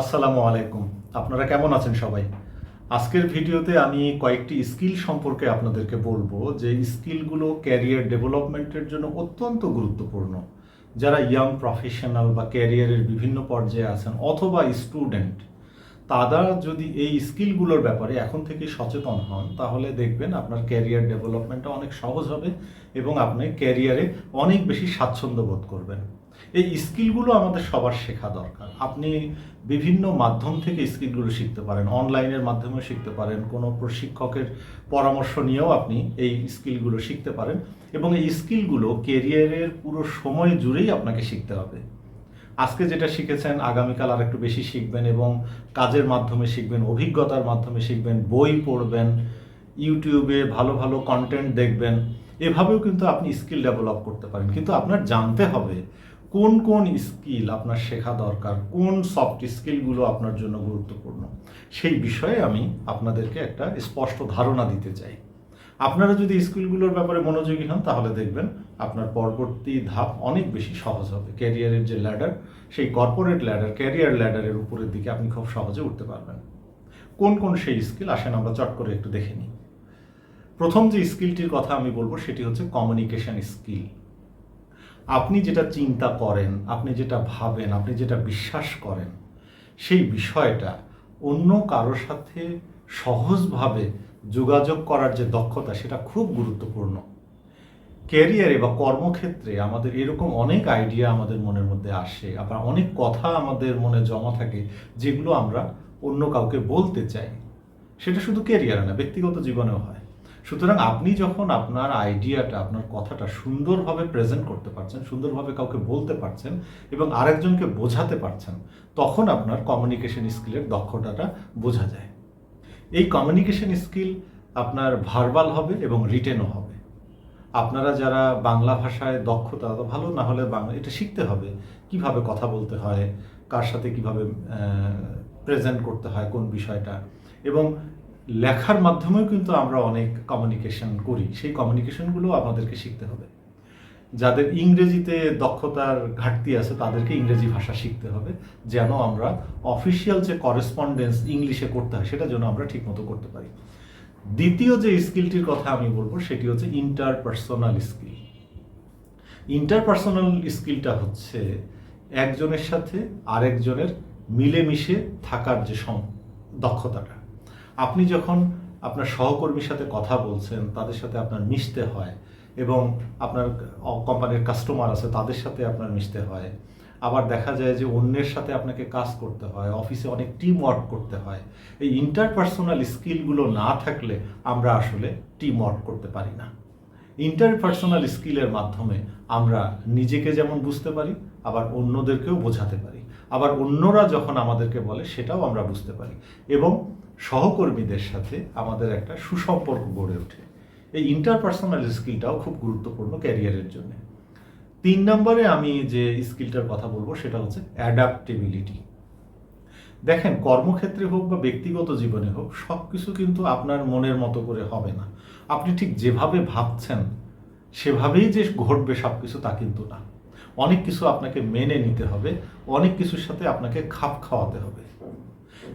আসসালামু আলাইকুম। আপনারা কেমন আছেন সবাই? আজকের ভিডিওতে আমি কয়েকটি স্কিল সম্পর্কে আপনাদেরকে বলব, যে স্কিলগুলো ক্যারিয়ার ডেভেলপমেন্টের জন্য অত্যন্ত গুরুত্বপূর্ণ। যারা ইয়াং প্রফেশনাল বা ক্যারিয়ারের বিভিন্ন পর্যায়ে আছেন অথবা স্টুডেন্ট, তারা যদি এই স্কিলগুলোর ব্যাপারে এখন থেকে সচেতন হন, তাহলে দেখবেন আপনার ক্যারিয়ার ডেভেলপমেন্টটা অনেক সহজ হবে এবং আপনি ক্যারিয়ারে অনেক বেশি স্বাচ্ছন্দ্য বোধ করবেন। এই স্কিলগুলো আমাদের সবার শেখা দরকার। আপনি বিভিন্ন মাধ্যম থেকে স্কিলগুলো শিখতে পারেন, অনলাইনের মাধ্যমেও শিখতে পারেন, কোনো প্রশিক্ষকের পরামর্শ নিয়েও আপনি এই স্কিলগুলো শিখতে পারেন এবং এই স্কিলগুলো কেরিয়ারের পুরো সময় জুড়েই আপনাকে শিখতে হবে। আজকে যেটা শিখেছেন, আগামীকাল আর একটু বেশি শিখবেন এবং কাজের মাধ্যমে শিখবেন, অভিজ্ঞতার মাধ্যমে শিখবেন, বই পড়বেন, ইউটিউবে ভালো ভালো কন্টেন্ট দেখবেন, এভাবেও কিন্তু আপনি স্কিল ডেভেলপ করতে পারেন। কিন্তু আপনার জানতে হবে কোন কোন স্কিল আপনার শেখা দরকার? কোন সফট স্কিলগুলো আপনার জন্য গুরুত্বপূর্ণ? সেই বিষয়ে আমি আপনাদেরকে একটা স্পষ্ট ধারণা দিতে চাই। আপনারা যদি স্কিলগুলোর ব্যাপারে মনোযোগী হন, তাহলে দেখবেন আপনার পরবর্তী ধাপ অনেক বেশি সহজ হবে। ক্যারিয়ারের যে ল্যাডার সেই কর্পোরেট ল্যাডার ক্যারিয়ার ল্যাডারের উপরের দিকে আপনি খুব সহজে উঠতে পারবেন। কোন কোন সেই স্কিল আসেন আমরা চট করে একটু দেখে নিই। প্রথম যে স্কিলটির কথা আমি বলব, সেটি হচ্ছে কমিউনিকেশন স্কিল আপনি যেটা চিন্তা করেন, আপনি যেটা ভাবেন, আপনি যেটা বিশ্বাস করেন, সেই বিষয়টা অন্য কারোর সাথে সহজভাবে যোগাযোগ করার যে দক্ষতা, সেটা খুব গুরুত্বপূর্ণ। ক্যারিয়ারে বা কর্মক্ষেত্রে আমাদের এরকম অনেক আইডিয়া আমাদের মনের মধ্যে আসে, আবার অনেক কথা আমাদের মনে জমা থাকে, যেগুলো আমরা অন্য কাউকে বলতে চাই। সেটা শুধু ক্যারিয়ারে না, ব্যক্তিগত জীবনেও হয়। সুতরাং আপনি যখন আপনার আইডিয়াটা, আপনার কথাটা সুন্দরভাবে প্রেজেন্ট করতে পারছেন, সুন্দরভাবে কাউকে বলতে পারছেন এবং আরেকজনকে বোঝাতে পারছেন, তখন আপনার কমিউনিকেশন স্কিলের দক্ষতাটা বোঝা যায়। এই কমিউনিকেশন স্কিল আপনার ভার্বাল হবে এবং রিটেনও হবে। আপনারা যারা বাংলা ভাষায় দক্ষতা, তো ভালো, না হলে বাংলা, এটা শিখতে হবে। কীভাবে কথা বলতে হয়, কার সাথে কীভাবে প্রেজেন্ট করতে হয়, কোন বিষয়টা? এবং লেখার মাধ্যমেও কিন্তু আমরা অনেক কমিউনিকেশন করি। সেই কমিউনিকেশনগুলো আমাদেরকে শিখতে হবে। যাদের ইংরেজিতে দক্ষতার ঘাটতি আছে, তাদেরকে ইংরেজি ভাষা শিখতে হবে, যেন আমরা অফিসিয়াল যে করেসপন্ডেন্স ইংলিশে করতে হয়, সেটা যেন আমরা ঠিকমতো করতে পারি। দ্বিতীয় যে স্কিলটির কথা আমি বলব, সেটি হচ্ছে ইন্টারপার্সোনাল স্কিল ইন্টারপার্সোনাল স্কিলটা হচ্ছে একজনের সাথে আরেকজনের মিলেমিশে থাকার যে দক্ষতাটা। আপনি যখন আপনার সহকর্মীর সাথে কথা বলছেন, তাদের সাথে আপনার মিশতে হয় এবং আপনার কোম্পানির কাস্টমার আছে, তাদের সাথে আপনার মিশতে হয়। আবার দেখা যায় যে অন্যের সাথে আপনাকে কাজ করতে হয়, অফিসে অনেক টিম ওয়ার্ক করতে হয়। এই ইন্টারপার্সোনাল স্কিলগুলো না থাকলে আমরা আসলে টিম ওয়ার্ক করতে পারি না। ইন্টারপার্সোনাল স্কিলের মাধ্যমে আমরা নিজেকে যেমন বুঝতে পারি, আবার অন্যদেরকেও বোঝাতে পারি। আবার অন্যরা যখন আমাদেরকে বলে, সেটাও আমরা বুঝতে পারি। এবং সহকর্মীদের সাথে আমাদের একটা সুসম্পর্ক গড়ে ওঠে। এই ইন্টারপার্সোনাল স্কিলটাও খুব গুরুত্বপূর্ণ ক্যারিয়ারের জন্য। তিন নম্বরে আমি যে স্কিলটার কথা বলব, সেটা হচ্ছে অ্যাডাপ্টেবিলিটি দেখেন, কর্মক্ষেত্রে হোক বা ব্যক্তিগত জীবনে হোক সব কিছু কিন্তু আপনার মনের মতো করে হবে না। আপনি ঠিক যেভাবে ভাবছেন, সেভাবেই যে ঘটবে সব কিছু তা কিন্তু না। অনেক কিছু আপনাকে মেনে নিতে হবে, অনেক কিছুর সাথে আপনাকে খাপ খাওয়াতে হবে।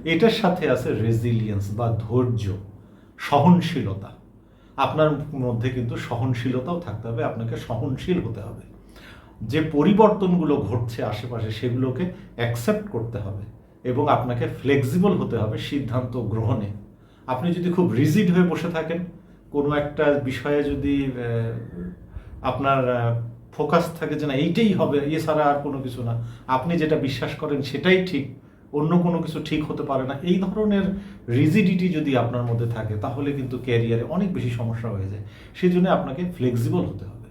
এটার সাথে আছে রেজিলিয়েন্স বা ধৈর্য, সহনশীলতা। আপনার মধ্যে কিন্তু সহনশীলতাও থাকতে হবে, আপনাকে সহনশীল হতে হবে। যে পরিবর্তনগুলো ঘটছে আশেপাশে সেগুলোকে অ্যাকসেপ্ট করতে হবে এবং আপনাকে ফ্লেক্সিবল হতে হবে সিদ্ধান্ত গ্রহণে। আপনি যদি খুব রিজিড হয়ে বসে থাকেন, কোনো একটা বিষয়ে যদি আপনার ফোকাস থাকে যে না, এইটাই হবে এছাড়া আর কোনো কিছু না। আপনি যেটা বিশ্বাস করেন সেটাই ঠিক। অন্য কোনো কিছু ঠিক হতে পারে না। এই ধরনের রিজিডিটি যদি আপনার মধ্যে থাকে, তাহলে কিন্তু ক্যারিয়ারে অনেক বেশি সমস্যা হয়ে যায়। সেই জন্য আপনাকে ফ্লেক্সিবল হতে হবে।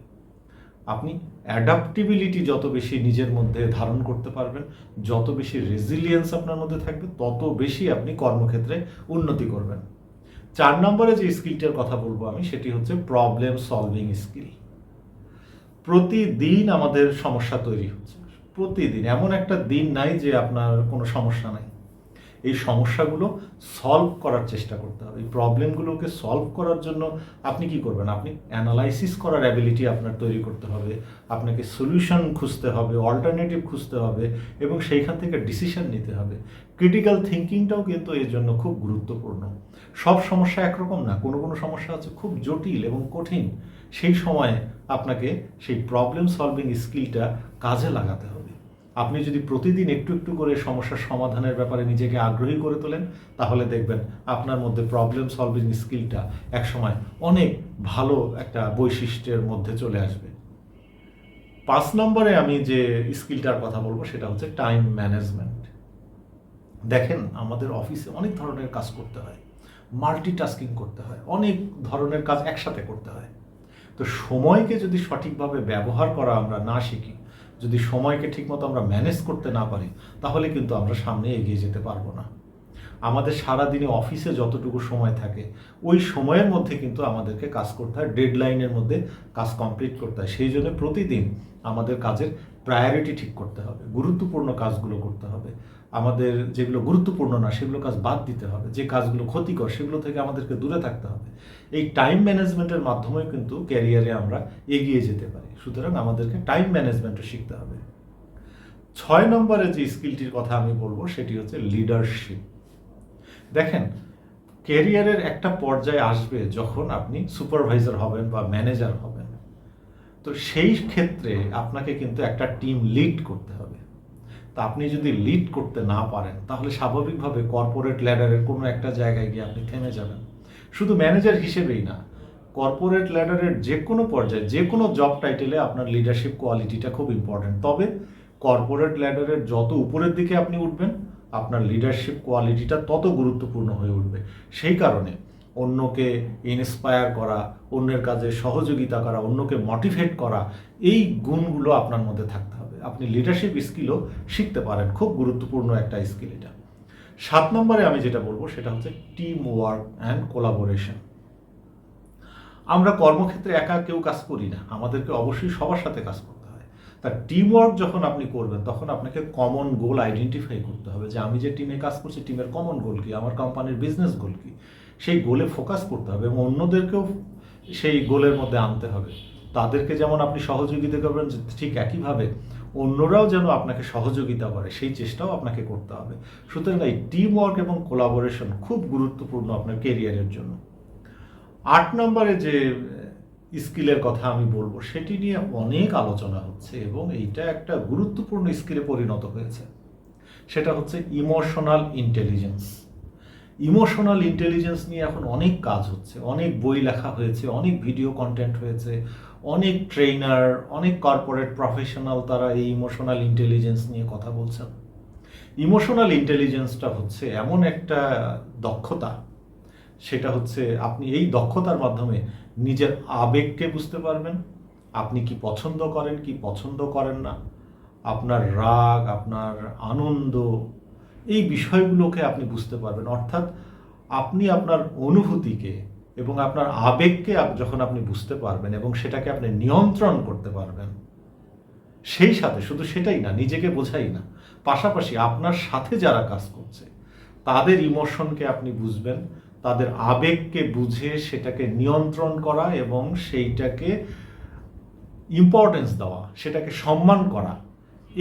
আপনি অ্যাডাপ্টিবিলিটি যত বেশি নিজের মধ্যে ধারণ করতে পারবেন, যত বেশি রেজিলিয়েন্স আপনার মধ্যে থাকবে, তত বেশি আপনি কর্মক্ষেত্রে উন্নতি করবেন। চার নম্বরে যে স্কিলটার কথা বলব আমি, সেটি হচ্ছে প্রবলেম সলভিং স্কিল প্রতিদিন আমাদের সমস্যা তৈরি হচ্ছে। প্রতিদিন এমন একটা দিন নাই যে আপনার কোনো সমস্যা নাই। এই সমস্যাগুলো সলভ করার চেষ্টা করতে হবে। এই প্রবলেমগুলোকে সলভ করার জন্য আপনি কি করবেন? আপনি অ্যানালাইসিস করার অ্যাবিলিটি আপনার তৈরি করতে হবে। আপনাকে সলিউশন খুঁজতে হবে অল্টারনেটিভ খুঁজতে হবে এবং সেইখান থেকে ডিসিশন নিতে হবে। ক্রিটিক্যাল থিঙ্কিংটাও কিন্তু এর জন্য খুব গুরুত্বপূর্ণ। সব সমস্যা একরকম না, কোনো কোনো সমস্যা আছে খুব জটিল এবং কঠিন। সেই সময়ে আপনাকে সেই প্রবলেম সলভিং স্কিলটা কাজে লাগাতে হবে। আপনি যদি প্রতিদিন একটু একটু করে সমস্যার সমাধানের ব্যাপারে নিজেকে আগ্রহী করে তোলেন, তাহলে দেখবেন আপনার মধ্যে প্রবলেম সলভিং স্কিলটা একসময় অনেক ভালো একটা বৈশিষ্ট্যের মধ্যে চলে আসবে। পাঁচ নম্বরে আমি যে স্কিলটার কথা বলব, সেটা হচ্ছে টাইম ম্যানেজমেন্ট দেখেন, আমাদের অফিসে অনেক ধরনের কাজ করতে হয়। মাল্টিটাস্কিং করতে হয়। অনেক ধরনের কাজ একসাথে করতে হয়। তো সময়কে যদি সঠিকভাবে ব্যবহার করা আমরা না শিখি যদি সময়কে ঠিকমতো আমরা ম্যানেজ করতে না পারি, তাহলে কিন্তু আমরা সামনে এগিয়ে যেতে পারব না। আমাদের সারা দিনে অফিসে যতটুকু সময় থাকে, ওই সময়ের মধ্যে কিন্তু আমাদেরকে কাজ করতে হয়, ডেডলাইনের মধ্যে কাজ কমপ্লিট করতে হয়। সেই জন্য প্রতিদিন আমাদের কাজের প্রায়োরিটি ঠিক করতে হবে, গুরুত্বপূর্ণ কাজগুলো করতে হবে। আমাদের যেগুলো গুরুত্বপূর্ণ না, সেগুলো কাজ বাদ দিতে হবে। যে কাজগুলো ক্ষতিকর, সেগুলো থেকে আমাদেরকে দূরে থাকতে হবে। এই টাইম ম্যানেজমেন্টের মাধ্যমে কিন্তু ক্যারিয়ারে আমরা এগিয়ে যেতে পারি। সুতরাং আমাদেরকে টাইম ম্যানেজমেন্টও শিখতে হবে। ছয় নম্বরে যে স্কিলটির কথা আমি বলব, সেটি হচ্ছে লিডারশিপ দেখেন ক্যারিয়ারের একটা পর্যায়ে আসবে যখন আপনি সুপারভাইজার হবেন বা ম্যানেজার হবেন। তো সেই ক্ষেত্রে আপনাকে কিন্তু একটা টিম লিড করতে হবে। তা আপনি যদি লিড করতে না পারেন, তাহলে স্বাভাবিকভাবে কর্পোরেট ল্যাডারের কোনো একটা জায়গায় গিয়ে আপনি থেমে যাবেন। শুধু ম্যানেজার হিসেবেই না কর্পোরেট ল্যাডারের যে কোনো পর্যায়ে, যে কোনো জব টাইটেলে আপনার লিডারশিপ কোয়ালিটিটা খুব ইম্পর্ট্যান্ট তবে কর্পোরেট ল্যাডারের যত উপরের দিকে আপনি উঠবেন আপনার লিডারশিপ কোয়ালিটিটা তত গুরুত্বপূর্ণ হয়ে উঠবে। সেই কারণে অন্যকে ইন্সপায়ার করা, অন্যের কাজে সহযোগিতা করা, অন্যকে মোটিভেট করা, এই গুণগুলো আপনার মধ্যে থাকতে হবে। আপনি লিডারশিপ স্কিলও শিখতে পারেন, খুব গুরুত্বপূর্ণ একটা স্কিল এটা। সাত নম্বরে আমি যেটা বলব সেটা হচ্ছে টিম ওয়ার্ক অ্যান্ড কোলাবোরেশন আমরা কর্মক্ষেত্রে একা কেউ কাজ করি না, আমাদেরকে অবশ্যই সবার সাথে কাজ করতে হয় তা টিম ওয়ার্ক যখন আপনি করবেন, তখন আপনাকে কমন গোল আইডেন্টিফাই করতে হবে যে আমি যে টিমে কাজ করছি টিমের কমন গোল কি? আমার কোম্পানির বিজনেস গোল কি? সেই গোলে ফোকাস করতে হবে এবং অন্যদেরকেও সেই গোলের মধ্যে আনতে হবে। তাদেরকে যেমন আপনি সহযোগিতা করবেন ঠিক একইভাবে অন্যরাও যেন আপনাকে সহযোগিতা করে, সেই চেষ্টাও আপনাকে করতে হবে। সুতরাং এই টিম ওয়ার্ক এবং কোলাবোরেশন খুব গুরুত্বপূর্ণ আপনার কেরিয়ারের জন্য। আট নম্বরে যে স্কিলের কথা আমি বলব, সেটি নিয়ে অনেক আলোচনা হচ্ছে এবং এইটা একটা গুরুত্বপূর্ণ স্কিলে পরিণত হয়েছে। সেটা হচ্ছে ইমোশনাল ইন্টেলিজেন্স। ইমোশনাল ইন্টেলিজেন্স নিয়ে এখন অনেক কাজ হচ্ছে, অনেক বই লেখা হয়েছে, অনেক ভিডিও কন্টেন্ট হয়েছে, অনেক ট্রেনার অনেক কর্পোরেট প্রফেশনাল তারা এই ইমোশনাল ইন্টেলিজেন্স নিয়ে কথা বলছেন। ইমোশনাল ইন্টেলিজেন্সটা হচ্ছে এমন একটা দক্ষতা, সেটা হচ্ছে আপনি এই দক্ষতার মাধ্যমে নিজের আবেগকে বুঝতে পারবেন। আপনি কি পছন্দ করেন, কি পছন্দ করেন না? আপনার রাগ, আপনার আনন্দ, এই বিষয়গুলোকে আপনি বুঝতে পারবেন। অর্থাৎ আপনি আপনার অনুভূতিকে এবং আপনার আবেগকে যখন আপনি বুঝতে পারবেন এবং সেটাকে আপনি নিয়ন্ত্রণ করতে পারবেন, সেই সাথে শুধু সেটাই না, নিজেকে বোঝাই না। পাশাপাশি আপনার সাথে যারা কাজ করছে, তাদের ইমোশনকে আপনি বুঝবেন তাদের আবেগকে বুঝে সেটাকে নিয়ন্ত্রণ করা এবং সেইটাকে ইম্পর্টেন্স দেওয়া, সেটাকে সম্মান করা।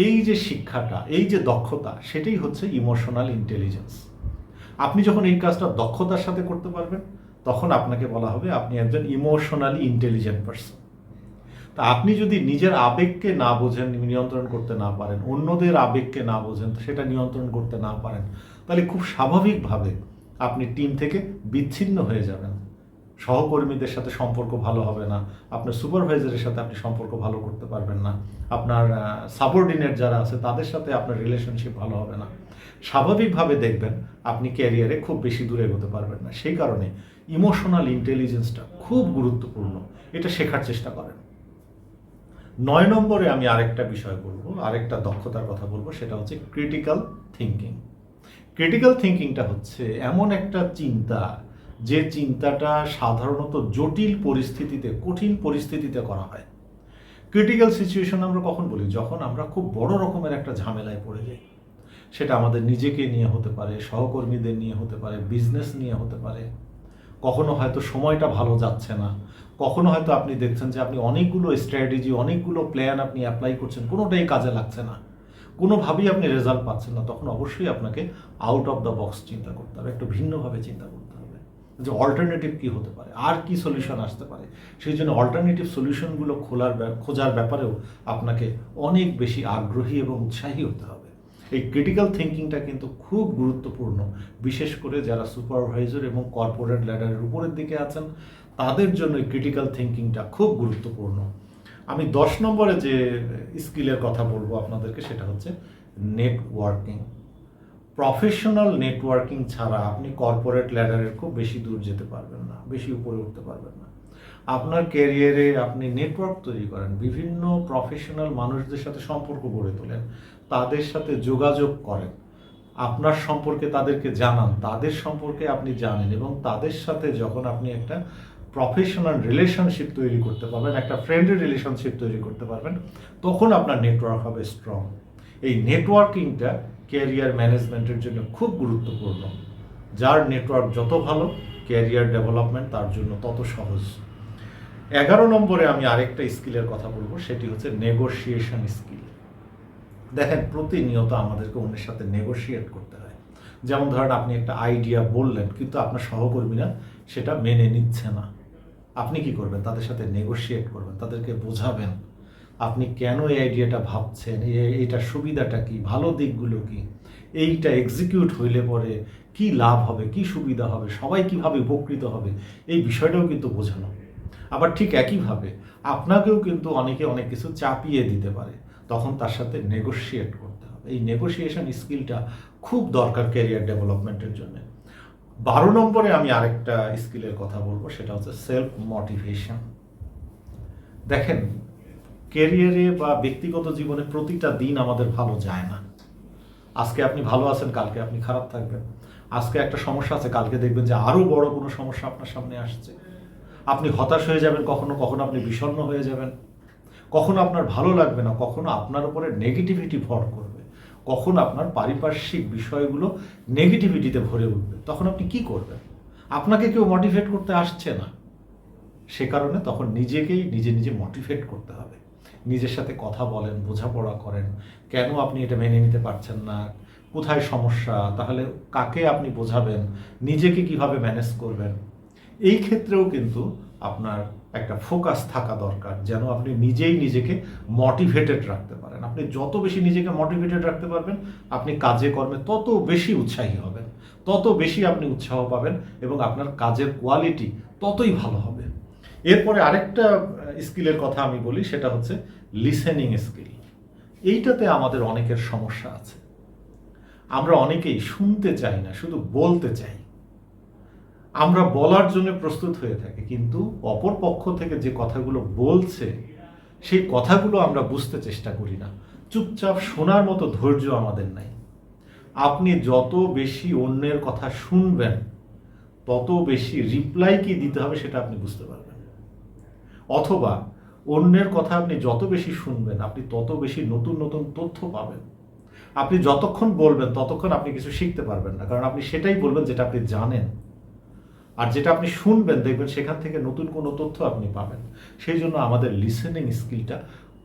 এই যে শিক্ষাটা, এই যে দক্ষতা, সেটাই হচ্ছে ইমোশনাল ইন্টেলিজেন্স আপনি যখন এই কাজটা দক্ষতার সাথে করতে পারবেন, তখন আপনাকে বলা হবে আপনি একজন ইমোশনালি ইন্টেলিজেন্ট পার্সন তা আপনি যদি নিজের আবেগকে না বোঝেন, নিয়ন্ত্রণ করতে না পারেন, অন্যদের আবেগকে না বোঝেন, সেটা নিয়ন্ত্রণ করতে না পারেন, তাহলে খুব স্বাভাবিকভাবে আপনি টিম থেকে বিচ্ছিন্ন হয়ে যাবেন। সহকর্মীদের সাথে সম্পর্ক ভালো হবে না। আপনার সুপারভাইজারের সাথে আপনি সম্পর্ক ভালো করতে পারবেন না। আপনার সাবঅর্ডিনেট যারা আছে, তাদের সাথে আপনার রিলেশনশিপ ভালো হবে না। স্বাভাবিকভাবে দেখবেন, আপনি ক্যারিয়ারে খুব বেশি দূরে এগোতে পারবেন না। সেই কারণে ইমোশনাল ইন্টেলিজেন্সটা খুব গুরুত্বপূর্ণ। এটা শেখার চেষ্টা করেন। নয় নম্বরে আমি আরেকটা বিষয় বলব, আরেকটা দক্ষতার কথা বলব, সেটা হচ্ছে ক্রিটিক্যাল থিঙ্কিং ক্রিটিক্যাল থিঙ্কিংটা হচ্ছে এমন একটা চিন্তা যে চিন্তাটা সাধারণত জটিল পরিস্থিতিতে, কঠিন পরিস্থিতিতে করা হয়। ক্রিটিক্যাল সিচুয়েশন আমরা কখন বলি? যখন আমরা খুব বড় রকমের একটা ঝামেলায় পড়ে যাই। সেটা আমাদের নিজেকে নিয়ে হতে পারে, সহকর্মীদের নিয়ে হতে পারে বিজনেস নিয়ে হতে পারে। কখনো হয়তো সময়টা ভালো যাচ্ছে না। কখনো হয়তো আপনি দেখছেন যে আপনি অনেকগুলো স্ট্র্যাটেজি অনেকগুলো প্ল্যান আপনি অ্যাপ্লাই করছেন, কোনোটাই কাজে লাগছে না। কোনোভাবেই আপনি রেজাল্ট পাচ্ছেন না, তখন অবশ্যই আপনাকে আউট অফ দ্য বক্স চিন্তা করতে হবে, একটু ভিন্নভাবে চিন্তা করতে হবে যে অল্টারনেটিভ কী হতে পারে, আর কি সলিউশন আসতে পারে। সেই জন্য অল্টারনেটিভ সলিউশনগুলো খোলার খোঁজার ব্যাপারেও আপনাকে অনেক বেশি আগ্রহী এবং উৎসাহী হতে হবে। এই ক্রিটিক্যাল থিঙ্কিংটা কিন্তু খুব গুরুত্বপূর্ণ, বিশেষ করে যারা সুপারভাইজার এবং কর্পোরেট ল্যাডারের উপরের দিকে আছেন, তাদের জন্য এই ক্রিটিক্যাল থিঙ্কিংটা খুব গুরুত্বপূর্ণ। আমি দশ নম্বরে যে স্কিলের কথা বলব আপনাদেরকে, সেটা হচ্ছে নেটওয়ার্কিং প্রফেশনাল নেটওয়ার্কিং ছাড়া আপনি কর্পোরেট ল্যাডারের খুব বেশি দূর যেতে পারবেন না, বেশি উপরে উঠতে পারবেন না। আপনার ক্যারিয়ারে আপনি নেটওয়ার্ক তৈরি করেন, বিভিন্ন প্রফেশনাল মানুষদের সাথে সম্পর্ক গড়ে তোলেন, তাদের সাথে যোগাযোগ করেন, আপনার সম্পর্কে তাদেরকে জানান, তাদের সম্পর্কে আপনি জানেন এবং তাদের সাথে যখন আপনি একটা প্রফেশনাল রিলেশনশিপ তৈরি করতে পারবেন, একটা ফ্রেন্ডের রিলেশনশিপ তৈরি করতে পারবেন, তখন আপনার নেটওয়ার্ক হবে স্ট্রং এই নেটওয়ার্কিংটা ক্যারিয়ার ম্যানেজমেন্টের জন্য খুব গুরুত্বপূর্ণ। যার নেটওয়ার্ক যত ভালো ক্যারিয়ার ডেভেলপমেন্ট তার জন্য তত সহজ। এগারো নম্বরে আমি আরেকটা স্কিলের কথা বলব, সেটি হচ্ছে নেগোসিয়েশন স্কিল দেখেন, প্রতিনিয়ত আমাদেরকে অন্যের সাথে নেগোশিয়েট করতে হয়। যেমন ধরেন, আপনি একটা আইডিয়া বললেন, কিন্তু আপনার সহকর্মীরা সেটা মেনে নিচ্ছে না। আপনি কি করবেন? তাদের সাথে নেগোশিয়েট করবেন, তাদেরকে বোঝাবেন, আপনি কেন এই আইডিয়াটা ভাবছেন এইটার সুবিধাটা কি, ভালো দিকগুলো কি, এইটা এক্সিকিউট হইলে পরে কি লাভ হবে, কি সুবিধা হবে, সবাই কীভাবে উপকৃত হবে, এই বিষয়টাও কিন্তু বোঝানো। আবার ঠিক একইভাবে আপনাকেও কিন্তু অনেকে অনেক কিছু চাপিয়ে দিতে পারে, তখন তার সাথে নেগোশিয়েট করতে হবে। এই নেগোসিয়েশন স্কিলটা খুব দরকার ক্যারিয়ার ডেভেলপমেন্টের জন্য। বারো নম্বরে আমি আরেকটা স্কিলের কথা বলব, সেটা হচ্ছে সেলফ মোটিভেশন দেখেন কেরিয়ারে বা ব্যক্তিগত জীবনে প্রতিটা দিন আমাদের ভালো যায় না। আজকে আপনি ভালো আছেন, কালকে আপনি খারাপ থাকবেন। আজকে একটা সমস্যা আছে, কালকে দেখবেন যে আরও বড় কোনো সমস্যা আপনার সামনে আসছে। আপনি হতাশ হয়ে যাবেন কখনো কখনো আপনি বিষণ্ণ হয়ে যাবেন। কখনো আপনার ভালো লাগবে না, কখনো আপনার উপরে নেগেটিভিটি ভর করবে কখনো আপনার পারিপার্শ্বিক বিষয়গুলো নেগেটিভিটিতে ভরে উঠবে? তখন আপনি কি করবেন? আপনাকে কেউ মোটিভেট করতে আসছে না। সে কারণে তখন নিজেকেই নিজে নিজে মোটিভেট করতে হবে। নিজের সাথে কথা বলেন, বোঝাপড়া করেন, কেন আপনি এটা মেনে নিতে পারছেন না? কোথায় সমস্যা? তাহলে কাকে আপনি বোঝাবেন? নিজেকে কীভাবে ম্যানেজ করবেন? এই ক্ষেত্রেও কিন্তু আপনার একটা ফোকাস থাকা দরকার, যেন আপনি নিজেই নিজেকে মোটিভেটেড রাখতে পারেন। আপনি যত বেশি নিজেকে মোটিভেটেড রাখতে পারবেন, আপনি কাজে কর্মে তত বেশি উৎসাহী হবেন, তত বেশি আপনি উৎসাহ পাবেন এবং আপনার কাজের কোয়ালিটি ততই ভালো হবে। এরপরে আরেকটা স্কিলের কথা আমি বলি, সেটা হচ্ছে লিসেনিং স্কিল এইটাতে আমাদের অনেকের সমস্যা আছে। আমরা অনেকেই শুনতে চাই না, শুধু বলতে চাই। আমরা বলার জন্য প্রস্তুত হয়ে থাকি, কিন্তু অপর পক্ষ থেকে যে কথাগুলো বলছে, সেই কথাগুলো আমরা বুঝতে চেষ্টা করি না। চুপচাপ শোনার মতো ধৈর্য আমাদের নাই। আপনি যত বেশি অন্যের কথা শুনবেন, তত বেশি রিপ্লাই কি দিতে হবে সেটা আপনি বুঝতে পারবেন। অথবা অন্যের কথা আপনি যত বেশি শুনবেন, আপনি তত বেশি নতুন নতুন তথ্য পাবেন। আপনি যতক্ষণ বলবেন, ততক্ষণ আপনি কিছু শিখতে পারবেন না, কারণ আপনি সেটাই বলবেন যেটা আপনি জানেন। আর যেটা আপনি শুনবেন, দেখবেন সেখান থেকে নতুন কোনো তথ্য আপনি পাবেন। সেই জন্য আমাদের লিসেনিং স্কিলটা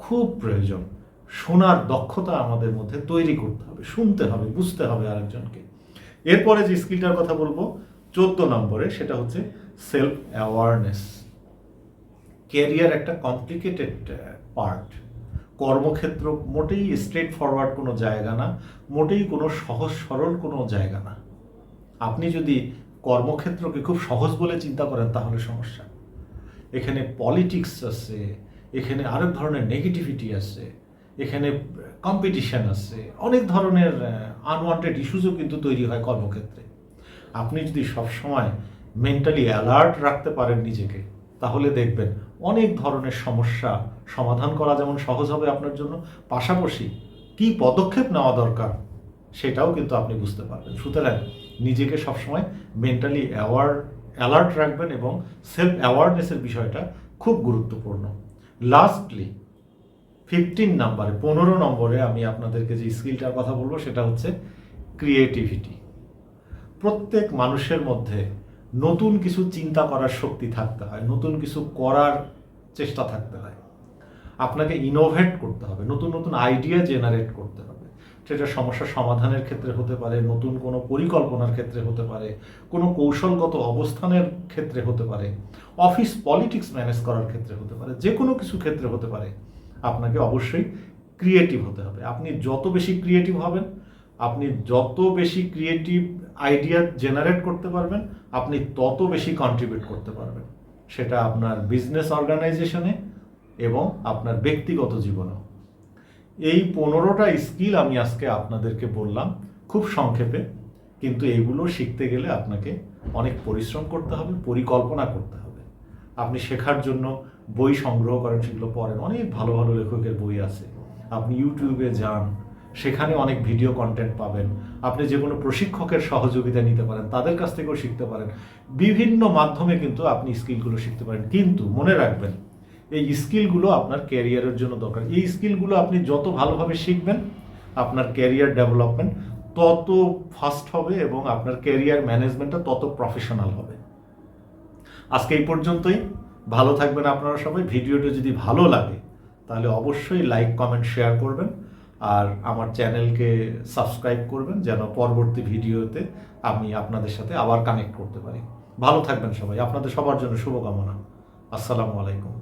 খুব প্রয়োজন। শোনার দক্ষতা আমাদের মধ্যে তৈরি করতে হবে, শুনতে হবে, বুঝতে হবে আরেকজনকে। এরপরে যে স্কিলটার কথা বলব, চোদ্দ নম্বরে সেটা হচ্ছে সেলফ অ্যাওয়ারনেস ক্যারিয়ার একটা কমপ্লিকেটেড পার্ট কর্মক্ষেত্র মোটেই স্ট্রেট ফরওয়ার্ড কোনো জায়গা না, মোটেই কোনো সহজ সরল কোনো জায়গা না। আপনি যদি কর্মক্ষেত্রকে খুব সহজ বলে চিন্তা করেন, তাহলে সমস্যা। এখানে পলিটিক্স আছে, এখানে আরেক ধরনের নেগেটিভিটি আছে, এখানে কম্পিটিশন আছে, অনেক ধরনের আনওয়ান্টেড ইস্যুজও কিন্তু তৈরি হয় কর্মক্ষেত্রে। আপনি যদি সবসময় মেন্টালি অ্যালার্ট রাখতে পারেন নিজেকে, তাহলে দেখবেন অনেক ধরনের সমস্যা সমাধান করা যেমন সহজ হবে আপনার জন্য, পাশাপাশি কি পদক্ষেপ নেওয়া দরকার সেটাও কিন্তু আপনি বুঝতে পারবেন। সুতরাং নিজেকে সবসময় মেন্টালি অ্যাওয়ার অ্যালার্ট রাখবেন এবং সেলফ অ্যাওয়ারনেসের বিষয়টা খুব গুরুত্বপূর্ণ। লাস্টলি ফিফটিন নাম্বারে, পনেরো নম্বরে আমি আপনাদেরকে যে স্কিলটার কথা বলব সেটা হচ্ছে ক্রিয়েটিভিটি প্রত্যেক মানুষের মধ্যে নতুন কিছু চিন্তা করার শক্তি থাকতে হয়, নতুন কিছু করার চেষ্টা থাকতে হয়। আপনাকে ইনোভেট করতে হবে, নতুন নতুন আইডিয়া জেনারেট করতে হবে। সেটা সমস্যা সমাধানের ক্ষেত্রে হতে পারে, নতুন কোনো পরিকল্পনার ক্ষেত্রে হতে পারে, কোনো কৌশলগত অবস্থানের ক্ষেত্রে হতে পারে অফিস পলিটিক্স ম্যানেজ করার ক্ষেত্রে হতে পারে, যে কোনো কিছু ক্ষেত্রে হতে পারে, আপনাকে অবশ্যই ক্রিয়েটিভ হতে হবে। আপনি যত বেশি ক্রিয়েটিভ হবেন, আপনি যত বেশি ক্রিয়েটিভ আইডিয়া জেনারেট করতে পারবেন, আপনি তত বেশি কন্ট্রিবিউট করতে পারবেন। সেটা আপনার বিজনেস অর্গানাইজেশনে এবং আপনার ব্যক্তিগত জীবনেও। এই পনেরোটা স্কিল আমি আজকে আপনাদেরকে বললাম, খুব সংক্ষেপে, কিন্তু এগুলো শিখতে গেলে আপনাকে অনেক পরিশ্রম করতে হবে, পরিকল্পনা করতে হবে। আপনি শেখার জন্য বই সংগ্রহ করেন, সেগুলো পড়েন, অনেক ভালো ভালো লেখকের বই আছে। আপনি ইউটিউবে যান, সেখানে অনেক ভিডিও কন্টেন্ট পাবেন। আপনি যে কোনো প্রশিক্ষকের সহযোগিতা নিতে পারেন, তাদের কাছ থেকেও শিখতে পারেন। বিভিন্ন মাধ্যমে কিন্তু আপনি স্কিলগুলো শিখতে পারেন। কিন্তু মনে রাখবেন এই স্কিলগুলো আপনার ক্যারিয়ারের জন্য দরকার। এই স্কিলগুলো আপনি যত ভালোভাবে শিখবেন, আপনার ক্যারিয়ার ডেভেলপমেন্ট তত ফাস্ট হবে এবং আপনার ক্যারিয়ার ম্যানেজমেন্টটা তত প্রফেশনাল হবে। আজকে এই পর্যন্তই। ভালো থাকবেন আপনারা সবাই। ভিডিওটা যদি ভালো লাগে, তাহলে অবশ্যই লাইক, কমেন্ট, শেয়ার করবেন আর আমার চ্যানেলকে সাবস্ক্রাইব করবেন যেন পরবর্তী ভিডিওতে আমি আপনাদের সাথে আবার কানেক্ট করতে পারি। ভালো থাকবেন সবাই। আপনাদের সবার জন্য শুভকামনা। আসসালামু আলাইকুম।